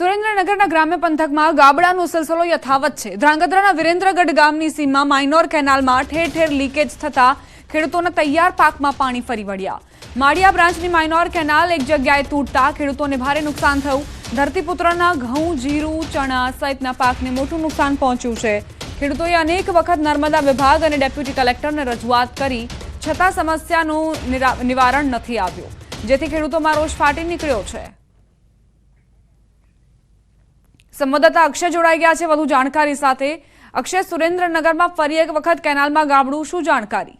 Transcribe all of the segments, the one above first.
સુરેન્દ્રનગરના ગ્રામ્ય પંથકમાં ગાબડાનો સિલસિલો યથાવત છે. ધ્રાંગધ્રાના વિરેન્દ્રગઢ ગામની સીમમાં માઇનોર કેનાલમાં ઠેર ઠેર લીકેજ થતા ખેડૂતોના તૈયાર પાકમાં પાણી ફરી વળ્યા. માળિયા બ્રાન્ચની માઇનોર કેનાલ એક જગ્યાએ તૂટતા ખેડૂતોને ભારે નુકસાન થયું. ધરતીપુત્રના ઘઉં, જીરું, ચણા સહિતના પાકને મોટું નુકસાન પહોંચ્યું છે. ખેડૂતોએ અનેક વખત નર્મદા વિભાગ અને ડેપ્યુટી કલેક્ટરને રજૂઆત કરી, છતાં સમસ્યાનું નિવારણ નથી આવ્યું. જેથી ખેડૂતોમાં રોષ ફાટી નીકળ્યો છે. સંવાદદાતા અક્ષય જોડાઈ ગયા છે. વધુ જાણકારી સાથે અક્ષય સુરેન્દ્રનગરમાં ફરી એક વખત કેનાલમાં ગાબડું શું જાણકારી?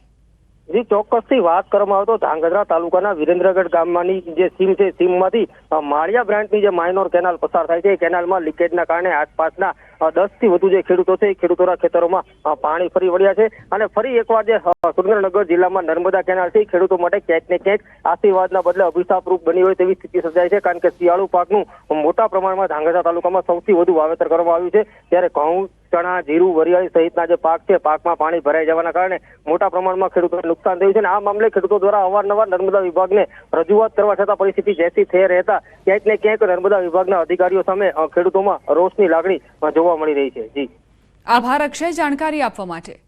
જી ચોક્કસથી વાત કરવામાં આવે તો ધાંગધ્રા તાલુકાના વિરેન્દ્રગઢ ગામમાંની જે સીમ છે, સીમમાંથી માળિયા બ્રાન્ચની જે માઇનોર કેનાલ પસાર થાય છે, એ કેનાલમાં લીકેજના કારણે આસપાસના દસથી વધુ જે ખેડૂતો છે, એ ખેડૂતોના ખેતરોમાં પાણી ફરી વળ્યા છે. અને ફરી એકવાર જે સુરેન્દ્રનગર જિલ્લામાં નર્મદા કેનાલ છે ખેડૂતો માટે ક્યાંક ને ક્યાંક આશીર્વાદના બદલે અભિશાપરૂપ બની હોય તેવી સ્થિતિ સર્જાય છે. કારણ કે શિયાળુ પાકનું મોટા પ્રમાણમાં ધાંગધ્રા તાલુકામાં સૌથી વધુ વાવેતર કરવામાં આવ્યું છે. ત્યારે ઘઉં ચણા, જીરું, વરિયાળી સહિતના જે પાક છે, પાકમાં પાણી ભરાઈ જવાના કારણે મોટા પ્રમાણમાં ખેડૂતોને નુકસાન થયું છે અને આ મામલે ખેડૂતો દ્વારા અવારનવાર નર્મદા વિભાગને રજૂઆત કરવા છતાં પરિસ્થિતિ જેથી થઈ રહેતા ક્યાંક ને ક્યાંક નર્મદા વિભાગના અધિકારીઓ સામે ખેડૂતોમાં રોષની લાગણી જોવા મળી રહી છે. જી. આભાર, અક્ષય. જાણકારી આપવા માટે.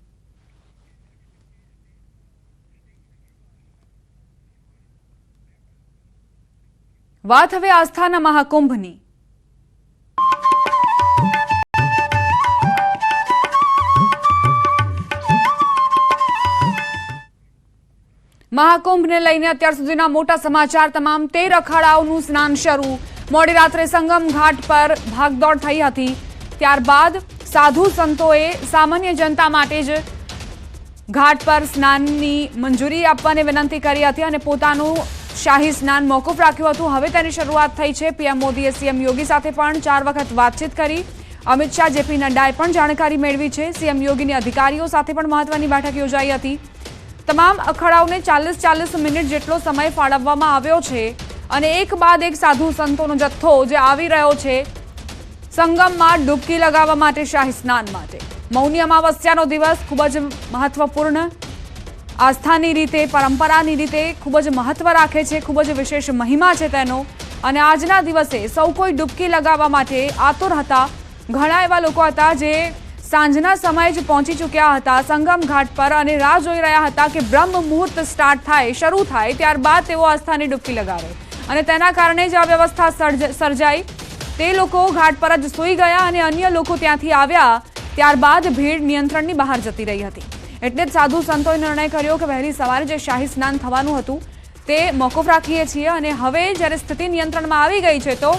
વાત હવે આસ્થાના મહાકુંભની. મહાકુંભને લઈને અત્યાર સુધીના મોટા સમાચાર તમામ તેર અખાડાઓનું સ્નાન શરૂ. મોડી રાત્રે સંગમ ઘાટ પર ભાગદોડ થઈ હતી. ત્યારબાદ સાધુ સંતોએ સામાન્ય જનતા માટે જ ઘાટ પર સ્નાનની મંજૂરી આપવાની વિનંતી કરી હતી અને પોતાનું શાહી સ્નાન મોકૂફ રાખ્યું હતું. હવે તેની શરૂઆત થઈ છે. પીએમ મોદીએ સીએમ યોગી સાથે પણ ચાર વખત વાતચીત કરી. અમિત શાહ, જેપી નડ્ડાએ પણ જાણકારી મેળવી છે. સીએમ યોગીની અધિકારીઓ સાથે પણ મહત્વની બેઠક યોજાઈ હતી. તમામ અખાડાઓને ચાલીસ ચાલીસ મિનિટ જેટલો સમય ફાળવવામાં આવ્યો છે અને એક બાદ એક સાધુ સંતોનો જથ્થો જે આવી રહ્યો છે, સંગમમાં ડૂબકી લગાવવા માટે શાહી સ્નાન માટે. મૌની અમાવસ્યાનો દિવસ ખૂબ જ મહત્વપૂર્ણ. આસ્થાની રીતે, પરંપરાની રીતે ખૂબ જ મહત્વ રાખે છે, ખૂબ જ વિશેષ મહિમા છે તેનો. અને આજના દિવસે સૌ કોઈ ડૂબકી લગાવવા માટે આતુર હતા. ઘણા એવા લોકો હતા જે સાંજના સમયે જ પહોંચી ચૂક્યા હતા. સંગમ ઘાટ પર અને રાહ જોઈ રહ્યા હતા કે બ્રહ્મ મુહૂર્ત સ્ટાર્ટ થાય, શરૂ થાય, ત્યારબાદ તેઓ આસ્થાની ડૂબકી લગાવે અને તેના કારણે જ આ વ્યવસ્થા સર્જ- સર્જાઈ. તે લોકો ઘાટ પર જ સૂઈ ગયા અને અન્ય લોકો ત્યાંથી આવ્યા. ત્યારબાદ ભીડ નિયંત્રણની બહાર જતી રહી હતી. એટલે જ સાધુ સંતોએ નિર્ણય કર્યો કે વહેલી સવારે જે શાહી સ્નાન થવાનું હતું, તે મોકૂફ રાખીએ છીએ અને હવે જ્યારે સ્થિતિ નિયંત્રણમાં આવી ગઈ છે તો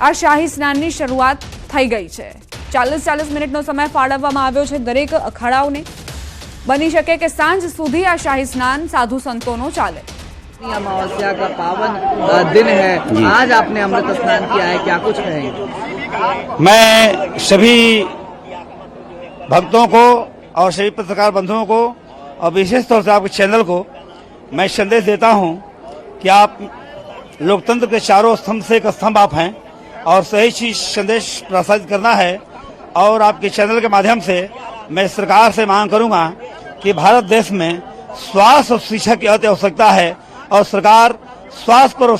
આ શાહી સ્નાનની શરૂઆત થઈ ગઈ છે. ચાલીસ ચાલીસ મિનિટનો સમય ફાળવવામાં આવ્યો છે દરેક અખાડાઓને બની શકે કે સાંજ સુધી આ શાહી સ્નાન સાધુ સંતોનો ચાલે अमावस्या का पावन अ, दिन है आज आपने अमृत स्नान किया है क्या कुछ कहेंगे मैं सभी भक्तों को और सभी पत्रकार बंधुओं को और विशेष तौर से आपके चैनल को मैं संदेश देता हूं कि आप लोकतंत्र के चारों स्तंभ से एक स्तंभ आप हैं और सही चीज संदेश प्रसारित करना है और आपके चैनल के माध्यम से मैं सरकार से मांग करूंगा कि भारत देश में स्वास्थ्य और शिक्षा की अति आवश्यकता है और सरकार स्वास्थ्य पर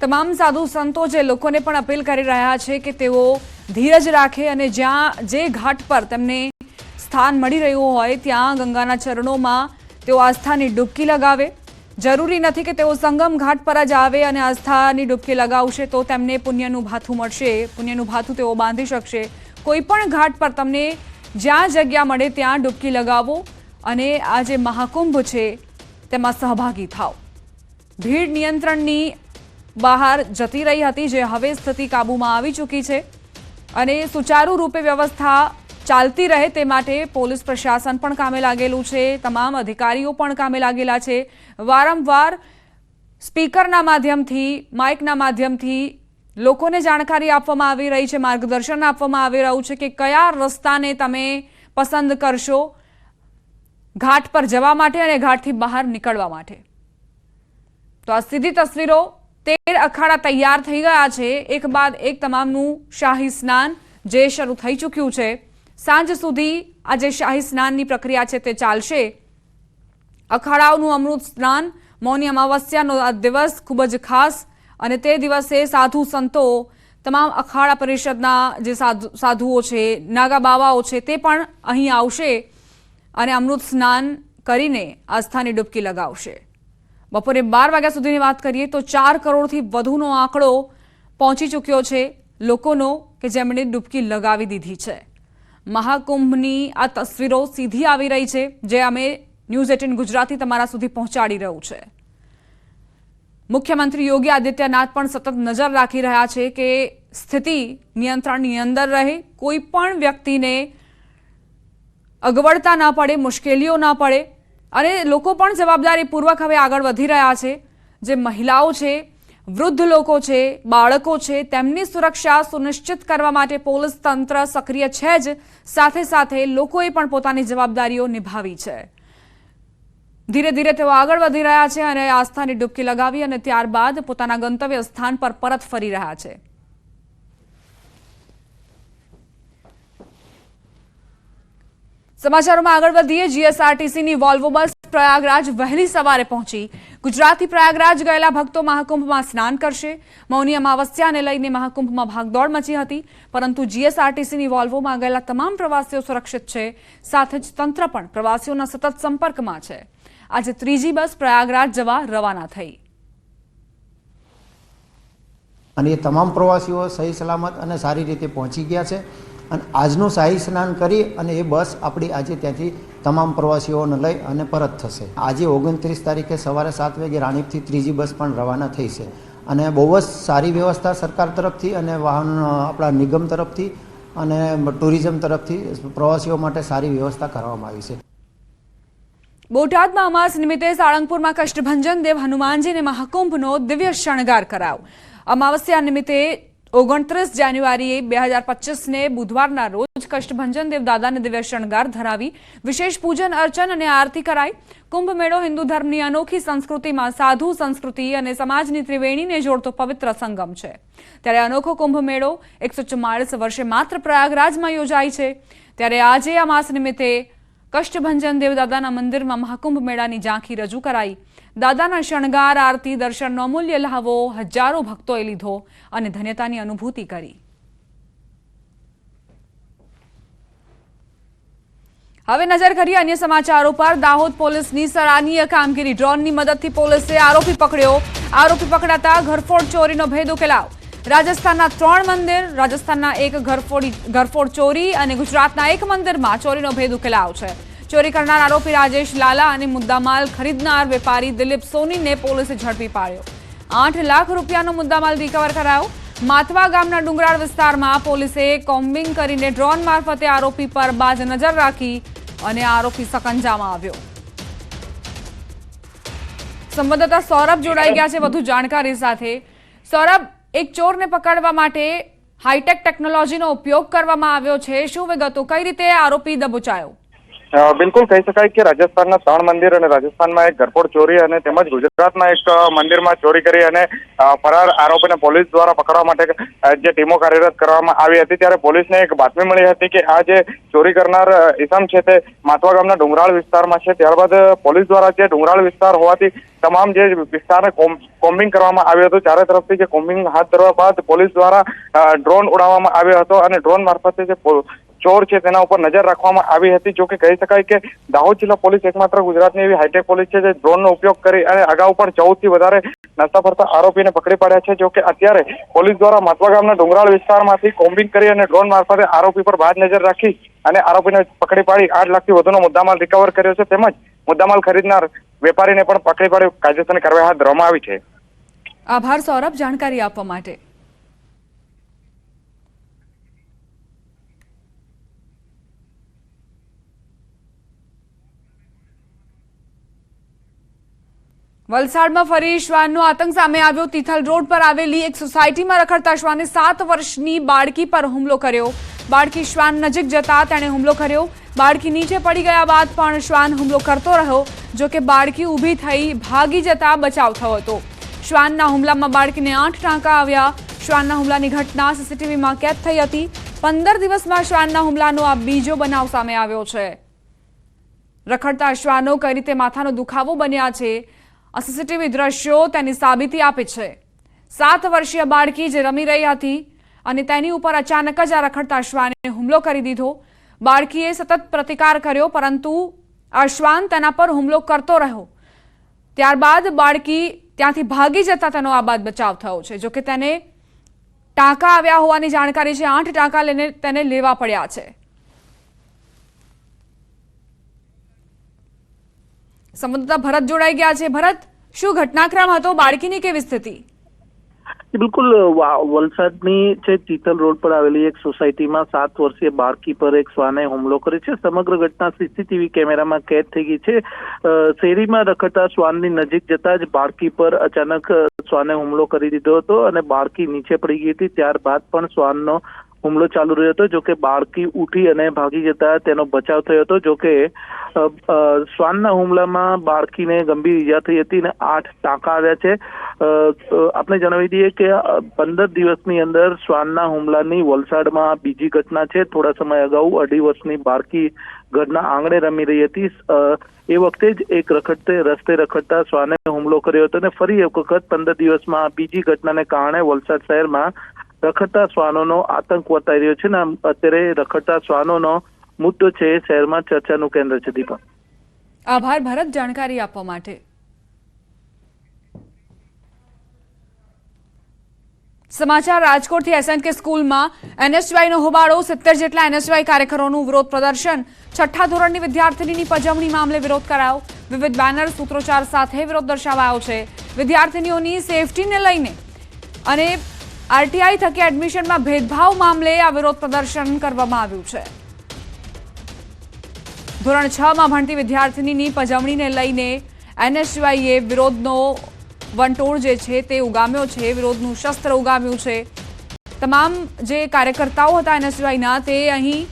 તમામ સાધુ સંતો જે લોકોને પણ અપીલ કરી રહ્યા છે કે તેઓ ધીરજ રાખે અને જ્યાં જે ઘાટ પર તેમને સ્થાન મળી રહ્યું હોય ત્યાં ગંગાના ચરણોમાં તેઓ આસ્થાની ડૂબકી લગાવે જરૂરી નથી કે તેઓ સંગમ ઘાટ પર જ આવે અને આસ્થાની ડૂબકી લગાવશે તો તેમને પુણ્યનું ભાથું મળશે. પુણ્યનું ભાથું તેઓ બાંધી શકશે. કોઈ પણ ઘાટ પર તમને જ્યાં જગ્યા મળે ત્યાં ડૂબકી લગાવો અને આ જે મહાકુંભ છે, તેમાં સહભાગી થાઓ. ભીડ નિયંત્રણની બહાર જતી રહી હતી, જે હવે સ્થિતિ કાબૂમાં આવી ચૂકી છે અને સુચારુ રૂપે વ્યવસ્થા ચાલતી રહે તે માટે પોલીસ પ્રશાસન પણ કામે લાગેલું છે. તમામ અધિકારીઓ પણ કામે લાગેલા છે. વારંવાર સ્પીકરના માધ્યમથી, માઇકના માધ્યમથી લોકોને જાણકારી આપવામાં આવી રહી છે, માર્ગદર્શન આપવામાં આવી રહ્યું છે કે કયા રસ્તાને તમે પસંદ કરશો ઘાટ પર જવા માટે અને ઘાટથી બહાર નીકળવા માટે. તો આ સીધી તસવીરો તેર અખાડા તૈયાર થઈ ગયા છે. એક બાદ એક તમામનું શાહી સ્નાન જે શરૂ થઈ ચૂક્યું છે. સાંજ સુધી આ જે શાહી સ્નાનની પ્રક્રિયા છે તે ચાલશે. અખાડાઓનું અમૃત સ્નાન, મૌની અમાવસ્યાનો આ દિવસ ખૂબ જ ખાસ અને તે દિવસે સાધુ સંતો તમામ અખાડા પરિષદના જે સાધુ, સાધુઓ છે, નાગા બાવાઓ છે તે પણ અહીં આવશે અને અમૃત સ્નાન કરીને આસ્થાની ડૂબકી લગાવશે. બપોરે બાર વાગ્યા સુધીની વાત કરીએ તો ચાર કરોડથી વધુનો આંકડો પહોંચી ચૂક્યો છે લોકોનો કે જેમણે ડૂબકી લગાવી દીધી છે. મહાકુંભની આ તસવીરો સીધી આવી રહી છે, જે અમે ન્યૂઝ એટીન ગુજરાતી તમારા સુધી પહોંચાડી રહ્યું છે. મુખ્યમંત્રી યોગી આદિત્યનાથ પણ સતત નજર રાખી રહ્યા છે કે સ્થિતિ નિયંત્રણની અંદર રહે, કોઈ પણ વ્યક્તિને અગવડતા ન પડે, મુશ્કેલીઓ ન પડે, અને લોકો પણ જવાબદારીપૂર્વક હવે આગળ વધી રહ્યા છે. જે મહિલાઓ છે વૃદ્ધ લોકો છે, બાળકો છે, તેમની સુરક્ષા સુનિશ્ચિત કરવા માટે પોલીસ તંત્ર સક્રિય છે જ. સાથે સાથે લોકોએ પણ પોતાની જવાબદારીઓ નિભાવી છે. ધીરે ધીરે તેઓ આગળ વધી રહ્યા છે અને આસ્થાની ડૂબકી લગાવી અને ત્યારબાદ પોતાના ગંતવ્ય સ્થાન પર પરત ફરી રહ્યા છે. સમાચારોમાં આગળ વધીએ. જીએસઆરટીસીની વોલ્વો બસ પ્રયાગરાજ વહેલી સવારે પહોંચી. ગુજરાતથી પ્રયાગરાજ ગયેલા ભક્તો મહાકુંભમાં સ્નાન કરશે. મૌની અમાવસ્યાને લઈને મહાકુંભમાં ભાગદોડ મચી હતી. પરંતુ જીએસઆરટીસીની વોલ્વોમાં ગયેલા તમામ પ્રવાસીઓ સુરક્ષિત છે. સાથે જ તંત્ર પણ પ્રવાસીઓના સતત સંપર્કમાં છે. આજે ત્રીજી બસ પ્રયાગરાજ જવા રવાના થઈ. અને તમામ પ્રવાસીઓ સહી સલામત અને સારી રીતે પહોંચી ગયા છે. અને આજનું શાહી સ્નાન કરી અને એ બસ આપણી આજે ત્યાંથી તમામ પ્રવાસીઓને લઈ અને પરત થશે. આજે ઓગણત્રીસ તારીખે સવારે સાત વાગે રાણીપથી ત્રીજી બસ પણ રવાના થઈ છે. અને બહુ જ સારી વ્યવસ્થા સરકાર તરફથી અને વાહન, આપણા નિગમ તરફથી અને ટુરિઝમ તરફથી પ્રવાસીઓ માટે સારી વ્યવસ્થા કરવામાં આવી છે. બોટાદમાં અમાસ નિમિત્તે સાળંગપુરમાં કષ્ટભંજન દેવ હનુમાનજીને મહાકુંભનો દિવ્ય શણગાર કરાવ અમાવસ્યા નિમિત્તે ઓગણત્રીસ જાન્યુઆરીએ બે હજાર પચીસને બુધવારના રોજ કષ્ટભંજન દેવદાદાને દિવ્ય શણગાર ધરાવી વિશેષ પૂજન, અર્ચન અને આરતી કરાઈ. કુંભ મેળો હિન્દુ ધર્મની અનોખી સંસ્કૃતિમાં સાધુ, સંસ્કૃતિ અને સમાજની ત્રિવેણીને જોડતો પવિત્ર સંગમ છે. ત્યારે અનોખો કુંભ મેળો એકસો ચુમ્માળીસ વર્ષે માત્ર પ્રયાગરાજમાં યોજાય છે. ત્યારે આજે આ માસ નિમિત્તે કષ્ટભંજન દેવદાદાના મંદિરમાં મહાકુંભ મેળાની ઝાંખી રજૂ કરાઈ. દાદાના શણગાર, આરતી, દર્શનનો અમૂલ્ય લહાવો હજારો ભક્તોએ લીધો અને ધન્યતાની અનુભૂતિ કરી. હવે નજર કરીએ અન્ય સમાચારો પર. દાહોદ પોલીસની સરાહનીય કામગીરી. ડ્રોનની મદદથી પોલીસે આરોપી પકડ્યો. આરોપી પકડાતા ઘરફોડ ચોરીનો ભેદ ઉકેલાવ રાજસ્થાનના ત્રણ મંદિર, રાજસ્થાનના એક ઘરફોડી ઘરફોડ ચોરી અને ગુજરાતના એક મંદિરમાં ચોરીનો ભેદ ઉકેલાવ છે. ચોરી કરનાર આરોપી રાજેશ લાલા અને મુદ્દામાલ ખરીદનાર વેપારી દિલીપ સોનીને પોલીસે ઝડપી પાડ્યો. આઠ લાખ રૂપિયાનો મુદ્દામાલ રિકવર કરાયો. માથવા ગામના ડુંગરાળ વિસ્તારમાં પોલીસે કોમ્બિંગ કરીને ડ્રોન મારફતે આરોપી પર બાજ નજર રાખી અને આરોપી સકંજામાં આવ્યો. સંવાદદાતા સૌરભ જોડાઈ ગયા છે વધુ જાણકારી સાથે. સૌરભ, એક ચોરને પકડવા માટે હાઈટેક ટેકનોલોજીનો ઉપયોગ કરવામાં આવ્યો છે. શું વિગતો? કઈ રીતે આરોપી દબોચાયો? બિલકુલ કહી શકાય કે રાજસ્થાનના ત્રણ મંદિર અને રાજસ્થાનમાં એક ગરપોડ ચોરી અને તેમજ ગુજરાતમાં એક મંદિરમાં ચોરી કરી અને ફરાર આરોપીને પોલીસ દ્વારા પકડવા માટે જે ટીમો કાર્યરત કરવામાં આવી હતી ત્યારે પોલીસને એક બાતમી મળી હતી કે આ જે ચોરી કરનાર ઇસમ છે તે માથવા ગામના ડુંગરાળ વિસ્તારમાં છે. ત્યારબાદ પોલીસ દ્વારા જે ડુંગરાળ વિસ્તાર હોવાથી તમામ જે વિસ્તારને કોમ્બિંગ કરવામાં આવ્યું હતું. ચારે તરફથી જે કોમ્બિંગ હાથ ધરવા બાદ પોલીસ દ્વારા ડ્રોન ઉડાવવામાં આવ્યો હતો અને ડ્રોન મારફતે જે ચોર છે તેના ઉપર નજર રાખવામાં આવી હતી જોકે કહી શકાય કે દાહોદ જિલ્લા પોલીસ એકમાત્ર ગુજરાતની એવી હાઈટેક પોલીસ છે જે ડ્રોનનો ઉપયોગ કરી અને અગાઉ પણ ચૌદથી વધારે નાસ્તા ફરતા આરોપીને પકડી પાડ્યા છે જોકે અત્યારે પોલીસ દ્વારા માતવા ગામના ડુંગરાળ વિસ્તારમાંથી કોમ્બિંગ કરી અને ડ્રોન મારફતે આરોપી પર બાજ નજર રાખી અને આરોપીને પકડી પાડી. આઠ લાખથી વધુનો મુદ્દામાલ રિકવર કર્યો છે, તેમજ મુદ્દામાલ ખરીદનાર વેપારીને પણ પકડી પાડી કાયદેસરની કાર્યવાહી હાથ ધરવામાં આવી છે. આભાર, સૌરભ, જાણકારી આપવા માટે. વલસાડમાં ફરી શ્વાનનો આતંક સામે આવ્યો. તિથલ રોડ પર આવેલી એક સોસાયટીમાં રખડતા શ્વાને સાત વર્ષની બાળકી પર હુમલો કર્યો. બાળકી શ્વાન નજીક જતા તેણે હુમલો કર્યો. બાળકી નીચે પડી ગયા બાદ પણ શ્વાન હુમલો કરતો રહ્યો, જો કે બાળકી ઊભી થઈ ભાગી જતા બચાવ થયો હતો. શ્વાનના હુમલામાં બાળકીને આઠ ટાંકા આવ્યા. શ્વાનના હુમલાની ઘટના સીસીટીવીમાં કેદ થઈ હતી. પંદર દિવસમાં શ્વાનના હુમલાનો આ બીજો બનાવ સામે આવ્યો છે. રખડતા શ્વાનો કઈ રીતે માથાનો દુખાવો બન્યા છે? આ સીસીટીવી દ્રશ્યો તેની સાબિતી આપે છે. સાત વર્ષીય બાળકી જે રમી રહી હતી અને તેની ઉપર અચાનક જ આ રખડતા શ્વાને હુમલો કરી દીધો. બાળકીએ સતત પ્રતિકાર કર્યો, પરંતુ આ શ્વાન તેના પર હુમલો કરતો રહ્યો. ત્યારબાદ બાળકી ત્યાંથી ભાગી જતા તેનો આબાદ બચાવ થયો છે, જોકે તેને ટાંકા આવ્યા હોવાની જાણકારી છે. આઠ ટાંકા લઈને તેને લેવા પડ્યા છે. સંવાદદાતા ભરત જોડાઈ ગયા છે. ભરત, શું ઘટનાક્રમ હતો? બાળકીની કેવી સ્થિતિ? બિલકુલ વલસાડની છે તીતલ રોડ પર આવેલી એક સોસાયટીમાં સાત વર્ષીય બાળકી પર એક શ્વાને હુમલો કર્યો છે. સમગ્ર ઘટના સીસીટીવી કેમેરામાં કેદ થઈ ગઈ છે. શેરીમાં રખડતા શ્વાનની નજીક જતા જ બાળકી પર અચાનક શ્વાને હુમલો કરી દીધો હતો અને બાળકી નીચે પડી ગઈ હતી. ત્યારબાદ પણ શ્વાનનો હુમલો ચાલુ રહ્યો હતો જોકે બાળકી ઉઠી અને ભાગી જતા તેનો બચાવ થયો હતો જોકે શ્વાનના હુમલામાં બાળકીને ગંભીર ઈજા થઈ હતી અને આઠ ટાંકા આવ્યા છે. આપણે જણાવી દઈએ કે પંદર દિવસની અંદર શ્વાનના હુમલાની વલસાડમાં બીજી ઘટના છે. થોડા સમય અગાઉ અઢી વર્ષની બાળકી ઘરના આંગણે રમી રહી હતી. એ વખતે જ એક રખડતે રસ્તે રખડતા શ્વાને હુમલો કર્યો હતો અને ફરી એક વખત પંદર દિવસમાં બીજી ઘટનાને કારણે વલસાડ શહેરમાં રખડતા શ્વાનોનો આતંક વર્તાઈ રહ્યો છે ને અત્યારે રખડતા શ્વાનોનો મુદ્દો છે એ શહેરમાં ચર્ચાનું કેન્દ્ર છે, દીપક. આભાર, ભરત, જાણકારી આપવા માટે. સમાચાર રાજકોટથી એસએનકે સ્કૂલમાં એનએસવાયનો હોબાળો, સિત્તેર જેટલા એનએસવાય કાર્યકરોનું વિરોધ પ્રદર્શન. છઠ્ઠા ધોરણની વિદ્યાર્થીની પજવણી મામલે વિરોધ કરાયો. વિવિધ બેનર સૂત્રોચ્ચાર સાથે વિરોધ દર્શાવાયો છે. વિદ્યાર્થીનીઓની સેફટીને લઈને અને આરટીઆઈ થકી એડમિશનમાં ભેદભાવ મામલે આ વિરોધ પ્રદર્શન કરવામાં આવ્યું છે. ધોરણ છ માં ભણતી વિદ્યાર્થીનીની પજવણીને લઈને એનએસયુઆઈએ વિરોધનો વંટોળ જે છે તે ઉગામ્યો છે, વિરોધનું શસ્ત્ર ઉગામ્યું છે. તમામ જે કાર્યકર્તાઓ હતા એનએસયુઆઈના તે અહીં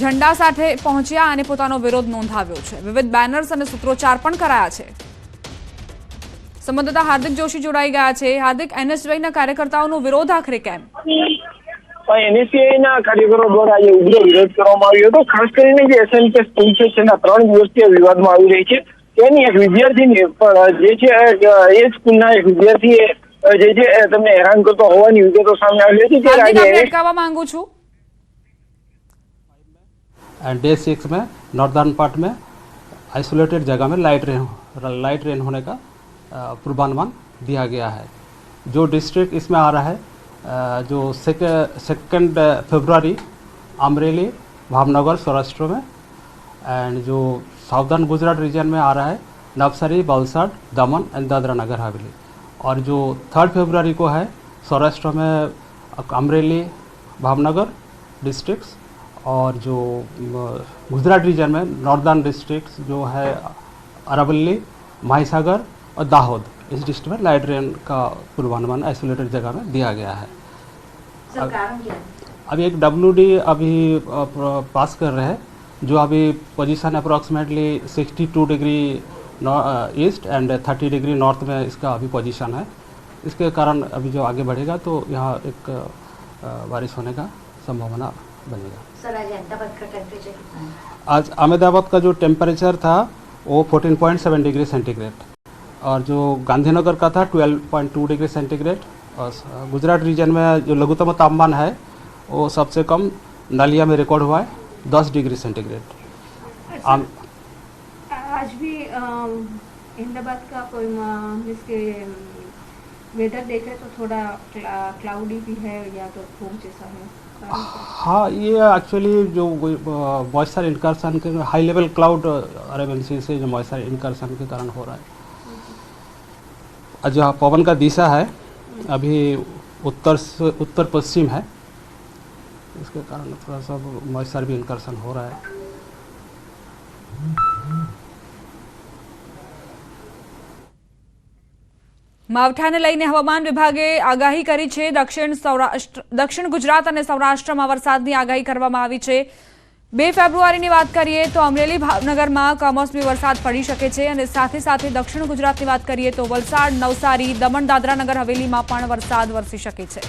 ઝંડા સાથે પહોંચ્યા અને પોતાનો વિરોધ નોંધાવ્યો છે. વિવિધ બેનર્સ અને સૂત્રોચ્ચાર પણ કરાયા છે. સંબંધતા હાર્દિક જોશી જોડાઈ ગયા છે હાર્દિક એનએસયુઆઈના કાર્યકર્તાઓનો વિરોધ આખરે કેમ એનએસસીઆઈ ના કાર્યકરો દ્વારા આજે ઉગ્ર વિરોધ કરવામાં આવ્યો હતો ખાસ કરીને જે એસએનકે સ્કૂલ છે તેના ત્રણ દિવસથી વિવાદમાં આવી રહી છે તેની એક વિદ્યાર્થીની પણ જે છે એ સ્કૂલના એક વિદ્યાર્થીએ જે છે એ તમને હેરાન કરતો હોવાની વિગતો સામે આવી હતી ત્યારે હાર્દિક આજે આપને NSCI અટકાવવા માંગુ છું एंड डे सिक्स में नॉर्दर्न पार्ट में आइसोलेटेड जगह में लाइट रेन लाइट रेन होने का अ, पूर्वानुमान दिया गया है। जो डिस्ट्रिक्ट इसमें आ रहा है जो सेकेंड फरवरी अमरेली, भावनगर, सौराष्ट्र में एंड जो साउदर्न गुजरात रीजन में आ रहा है, नवसरी वलसाड दमन एंड दादरा नगर हवेली। और जो थर्ड फरवरी को है, सौराष्ट्र में अमरेली, भावनगर डिस्ट्रिक्ट्स और जो गुजरात रीजन में नॉर्दर्न डिस्ट्रिक्ट्स जो है अरावली माहीसागर और दाहोद इस डिस्ट्रिक्ट में लाइट रेन का पूर्वानुमान आइसोलेटेड जगह में दिया गया है। अभी एक डब्ल्यूडी अभी पास कर रहे हैं जो अभी position approximately 62 degree east and 30 degree north में इसका अभी पोजीशन है। इसके कारण अभी जो आगे बढ़ेगा तो यहाँ एक बारिश होने का संभावना बनेगा। सर आज अहमदाबाद का टेम्परेचर आज अहमदाबाद का जो टेम्परेचर था वो 14.7 डिग्री सेंटीग्रेड और जो गांधीनगर का था 12.2 डिग्री सेंटीग्रेड और गुजरात रीजन में जो लघुतम तापमान है वो सबसे कम नलिया में रिकॉर्ड हुआ है 10 डिग्री सेंटीग्रेड आम- आज भी अहमदाबाद का कोई जिसके वेदर देखे तो थोड़ा क्ला, क्लाउडी भी है या तो धूप जैसा है? हाँ ये एक्चुअली जो मॉइस्चर इनकर्सन के high level cloud Arabian sea जो मॉइस्चर इनकर्सन के कारण हो रहा है। जो पवन का दिशा है अभी उत्तर से उत्तर पश्चिम है इसके कारण थोड़ा सा मॉइस्चर भी इनकर्सन हो रहा है માવઠાને લઈને હવામાન વિભાગે આગાહી કરી છે દક્ષિણ સૌરાષ્ટ્ર દક્ષિણ ગુજરાત અને સૌરાષ્ટ્રમાં વરસાદની આગાહી કરવામાં આવી છે બે ફેબ્રુઆરીની વાત કરીએ તો અમરેલી ભાવનગરમાં કમોસમી વરસાદ પડી શકે છે અને સાથે સાથે દક્ષિણ ગુજરાતની વાત કરીએ તો વલસાડ, નવસારી, દમણ દાદરા નગર હવેલીમાં પણ વરસાદ વરસી શકે છે.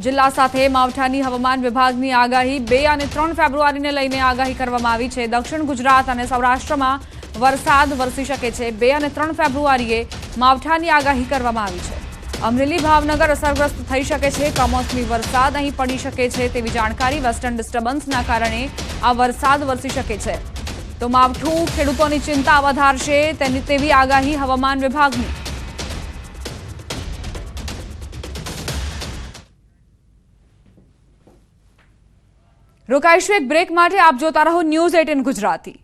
જિલ્લા સાથે માવઠાની હવામાન વિભાગની આગાહી બે અને ત્રણ ફેબ્રુઆરીને લઈને આગાહી કરવામાં આવી છે. દક્ષિણ ગુજરાત અને સૌરાષ્ટ્રમાં વરસાદ વરસી શકે છે. બે અને ત્રણ ફેબ્રુઆરીએ માવઠાની આગાહી કરવામાં આવી છે. અમરેલી ભાવનગર અસરગ્રસ્ત થઈ શકે છે. કમોસમી વરસાદ અહીં પડી શકે છે તેવી જાણકારી વેસ્ટર્ન ડિસ્ટર્બન્સના કારણે આ વરસાદ વરસી શકે છે. તો માવઠું ખેડૂતોની ચિંતા વધારશે તેની તેવી આગાહી હવામાન વિભાગની. રોકાઈશું એક બ્રેક માટે આપ જોતા રહો ન્યૂઝ એટીન ગુજરાતી.